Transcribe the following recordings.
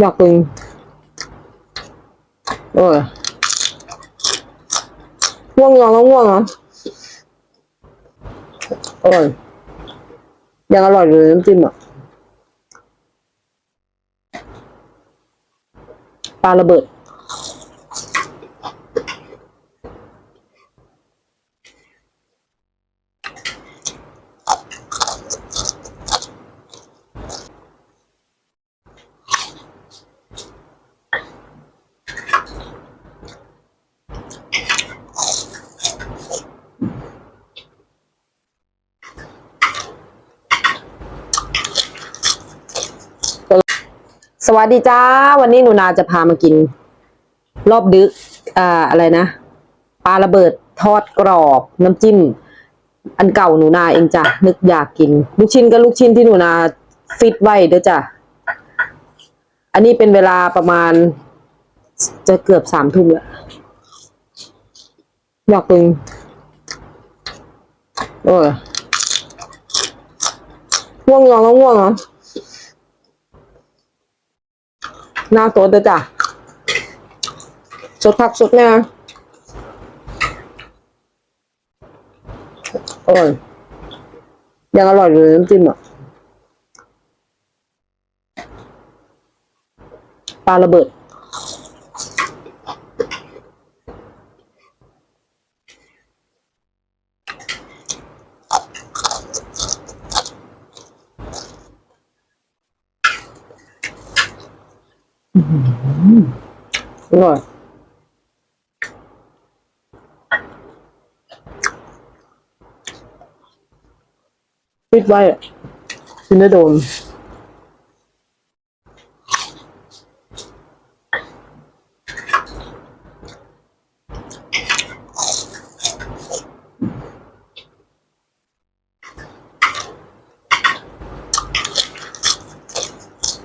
อยากกินโอ้ยง่วงนอนก็ง่วงอะโอ้ยยังอร่อยอยู่เลยน้ำจิ้มอะปลาระเบิด ส วัสดีจ้า วันนี้หนูนาจะพามากิน รอบดึกอ่าอะไรนะปลาระเบิดทอดกรอบ น้ำจิ้ม อันเก่าหนูนาเองจ้ะนึกอยากกิน ลูกชิ้นก็ลูกชิ้นที่หนูนาฟิตไว้เด้อจ้ะอันนี้เป็นเวลาประมาณ จะเกือบสามทุ่มแล้วอยากกินโอ้ยง่วงนอนก็ง่วงอะ หน้าโต๊ะเด้อจ้ะสดผักสดเนี่ยโอ้ยยังอร่อยอยู่เลยน้ำจิ้มอะปลาระเบิด อร่อยปิดไว้อะกินได้โดน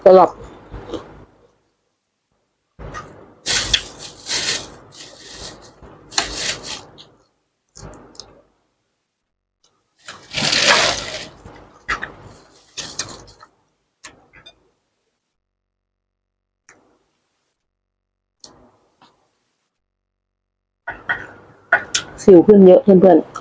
สลับ สิวขึ้นเยอะเพื่อนๆ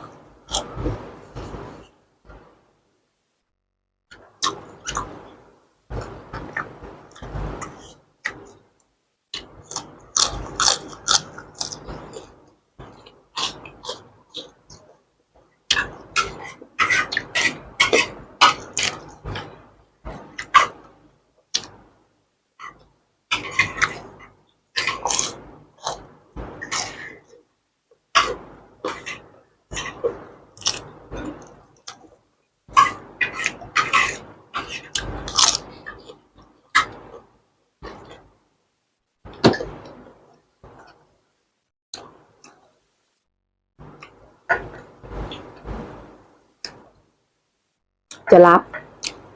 จะรับ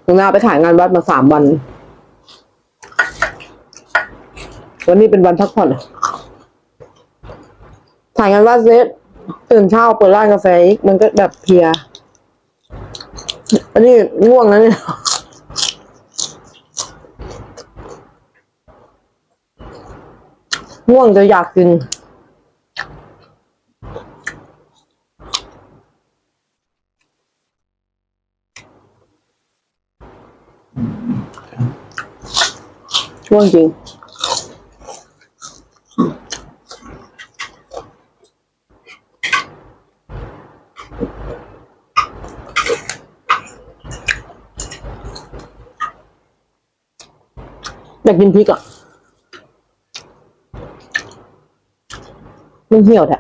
หนูนาไปถ่ายงานวัดมาสามวัน วันนี้เป็นวันพักผ่อนถ่ายงานวัดเสร็จตื่นเช้าเปิดร้านกาแฟอีกมันก็แบบเพลีย อันนี้ง่วงแล้วเนี่ยง่วงจะอยากกิน ง่วงจริง อยากกินพริกอะ มันเหี่ยวแท้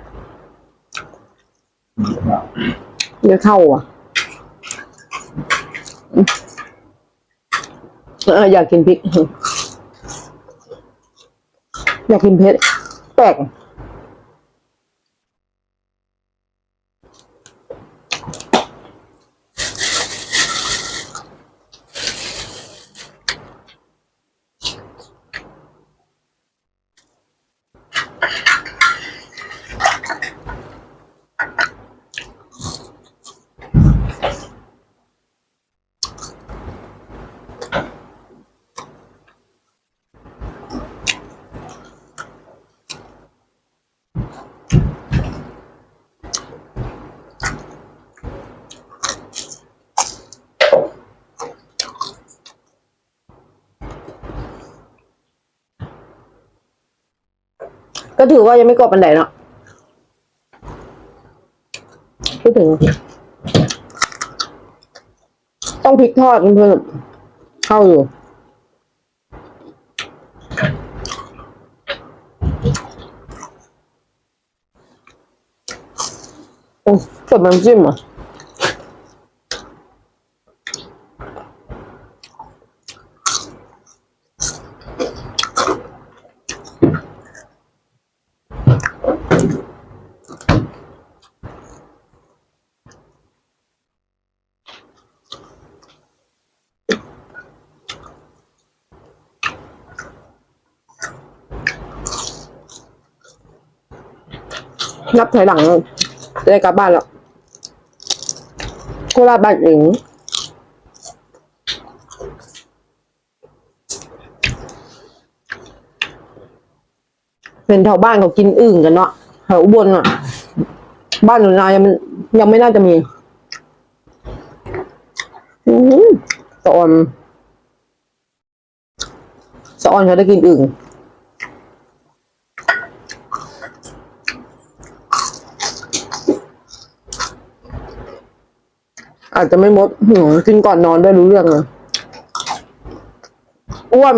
เดี๋ยวเข้าอะเอออยากกินพริก อยากกินเผ็ดแปลก ก็ถือว่ายังไม่กรอบปันไดเนาะพูดถึง ต้องพริกทอดเพื่อนเข้าอยู่โอ้เกิดน้ำจิ้มอะ นับถอยหลังจะได้กลับบ้านแล้วโคราชบ้านเองเป็นแถวบ้านเขากินอึ่งกันเนาะแถวอุบลอะ บ้านหนูนายังยังไม่น่าจะมีอืมสะออนสะออนเขาได้กินอึ่ง อาจจะไม่มดหืมกินก่อนนอนด้วยรู้เรื่องเลยอ้วน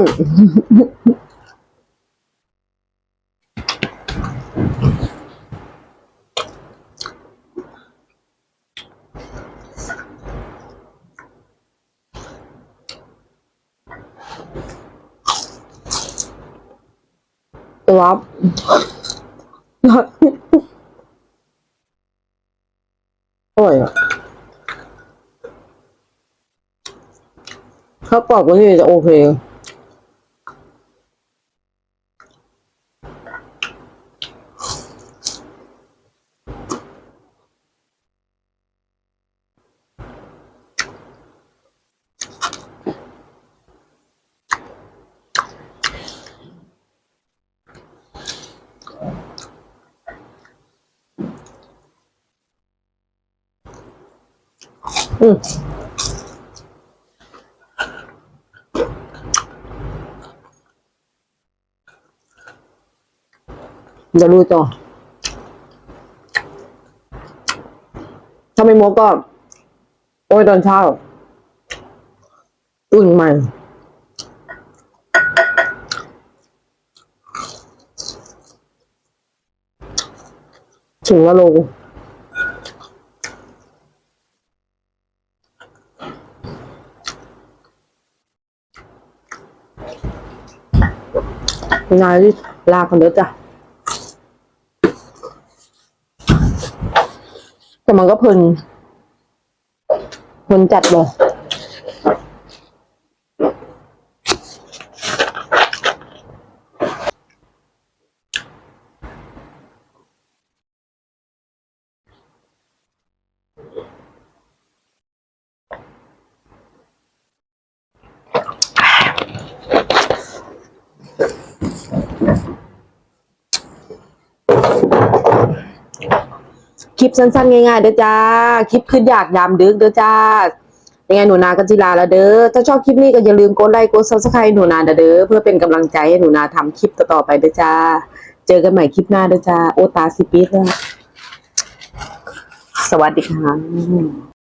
รับ อร่อยอะ ถ้ากรอบกว่านี้จะโอ เคอืมเดี๋ยวรู้ต่อ ถ้าไม่มกก็ โอ้ยตอนเช้าอุ่นใหม่ถึงละโลนายลาคนเด้อจ้ะ แต่มันก็เพลินเพลินจัดเลย คลิปสั้นๆ ง่ายๆเด้อจ้า คลิปขึ้นอยากยามดึกเด้อจ้ายังไงหนูนากัจิลาแล้วเด้อ ถ้าชอบคลิปนี้ก็อย่าลืมกดไลค์กดซับสไครต์หนูนาเด้อ เพื่อเป็นกำลังใจให้หนูนาทำคลิปต่อๆไปเด้อจ้า เจอกันใหม่คลิปหน้าเด้อจ้า โอตาสิปีดแล้วสวัสดีค่ะ